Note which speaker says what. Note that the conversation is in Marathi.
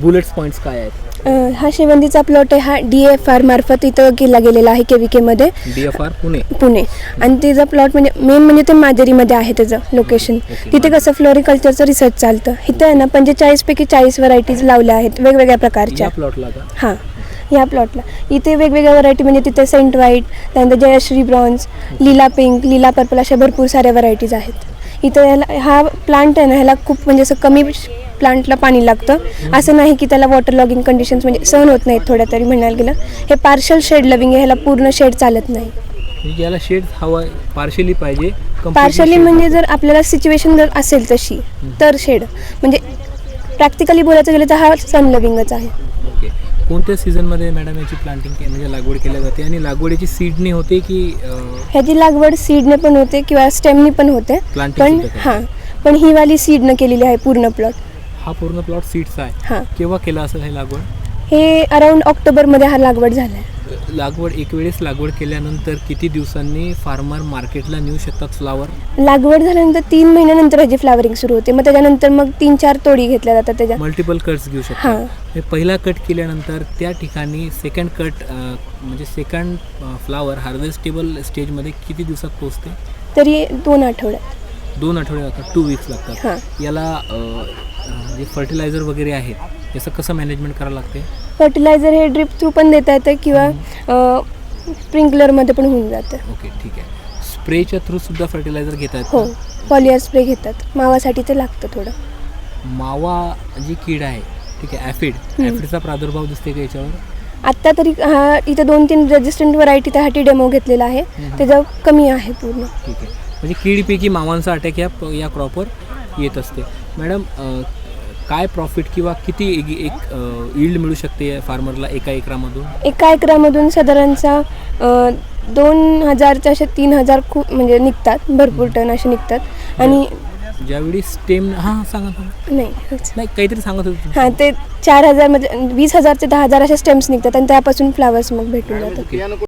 Speaker 1: बुलेट्स पॉईंट्स काय आहेत?
Speaker 2: अ, हा शेवंतीचा प्लॉट आहे हा डी एफ आर मार्फत इथं केला गेलेला आहे के व्ही केमध्ये
Speaker 1: D F R Pune.
Speaker 2: Pune. आणि त्याचा प्लॉट म्हणजे मेन म्हणजे ते माजरीमध्ये आहे त्याचं लोकेशन तिथे कसं फ्लोरिकल्चरचं रिसर्च चालतं. इथं आहे ना पंचेचाळीसपैकी चाळीस व्हरायटीज लावल्या आहेत वेगवेगळ्या प्रकारच्या.
Speaker 1: या प्लॉटला का?
Speaker 2: हां ह्या प्लॉटला इथे वेगवेगळ्या व्हरायटी म्हणजे तिथे सेंट व्हाईट त्यानंतर Jayashree bronze Leela pink Leela purple अशा भरपूर साऱ्या व्हरायटीज आहेत. इथं ह्याला हा प्लांट आहे ना ह्याला खूप म्हणजे असं कमी प्लांटला पाणी लागतं. असं नाही की त्याला वॉटर लॉगिंग कंडिशन्स म्हणजे सहन होत नाहीत थोड्या तरी म्हणायला गेलं. हे पार्शल शेड लविंग आहे ह्याला पूर्ण शेड चालत नाही.
Speaker 1: म्हणजे याला शेड हवा पार्शली पाहिजे completely
Speaker 2: पार्शली
Speaker 1: shade
Speaker 2: म्हणजे जर आपल्याला सिच्युएशन जर असेल तशी तर शेड म्हणजे प्रॅक्टिकली बोलायचं गेलं तर हा सन लविंगच आहे.
Speaker 1: कोणत्या सीझनमध्ये मॅडम याची प्लांटिंग म्हणजे लागवड केली जाते? आणि लागवडीची सीडनी होते की अं,
Speaker 2: ह्याची लागवड सीडने पण होते किंवा स्टेमनी पण होते.
Speaker 1: Planting
Speaker 2: पण
Speaker 1: सुद्धा करतात.
Speaker 2: हां पण ही वाली सीडनं केलेली आहे पूर्ण प्लॉट
Speaker 1: हा पूर्ण प्लॉट सीडचा आहे.
Speaker 2: हां.
Speaker 1: केव्हा केला असेल हे लागवड?
Speaker 2: हे अराऊंड ऑक्टोबरमध्ये हा लागवड झाला आहे
Speaker 1: लागवड एक वेळेस लागवड केल्यानंतर किती दिवसांनी फार्मर मार्केटला नेऊ शकतात फ्लावर
Speaker 2: लागवड झाल्यानंतर तीन महिन्यानंतर ह्याची फ्लावरिंग सुरू होते. मग त्याच्यानंतर मग तीन चार तोडी घेतल्या जातात त्याच्या
Speaker 1: मल्टिपल कट्स घेऊ
Speaker 2: हां.
Speaker 1: शकतात. हे. पहिला कट केल्यानंतर त्या ठिकाणी सेकंड कट म्हणजे सेकंड फ्लावर हार्वेस्टेबल स्टेजमध्ये किती दिवसात पोहोचते?
Speaker 2: तरी दोन आठवड्यात.
Speaker 1: दोन आठवडे लागतात टू वीक्स लागतात.
Speaker 2: हां.
Speaker 1: याला अं, अं, जे फर्टिलायझर वगैरे आहेत याचं कसं मॅनेजमेंट करावं लागते?
Speaker 2: फर्टिलायझर हे ड्रिप थ्रू पण देता येतं किंवा स्प्रिंकलरमध्ये पण होऊन जातं.
Speaker 1: ओके ठीक आहे. स्प्रेच्या थ्रू सुद्धा फर्टिलायझर घेता
Speaker 2: हो
Speaker 1: येतं
Speaker 2: पॉलियर स्प्रे घेतात. मावासाठी ते लागतं थोडं.
Speaker 1: मावा जी कीड आहे ठीक आहे ॲफिड. ॲफिडचा प्रादुर्भाव दिसते का याच्यावर?
Speaker 2: आत्ता तरी हा इथं दोन तीन रेजिस्टंट व्हरायटी त्यासाठी डेमो घेतलेला आहे. त्याचं कमी आहे पूर्ण.
Speaker 1: ठीक आहे. म्हणजे कीडपैकी मावांचा अटॅक या या क्रॉपवर येत असते. मॅडम काय प्रॉफिट किंवा किती एक एक इल्ड मिळू शकते फार्मरला एका एकरामधून?
Speaker 2: एका एकरामधून साधारणचा दोन हजारच्या अशा तीन हजार खूप म्हणजे निघतात. भरपूर टन असे निघतात. आणि
Speaker 1: ज्यावेळी स्टेम हां सांगा
Speaker 2: नाही
Speaker 1: काहीतरी सांगत होते
Speaker 2: हां ते चार हजार म्हणजे वीस हजार ते दहा हजार असे स्टेम्स निघतात आणि त्यापासून फ्लावर्स मग भेटून जातात.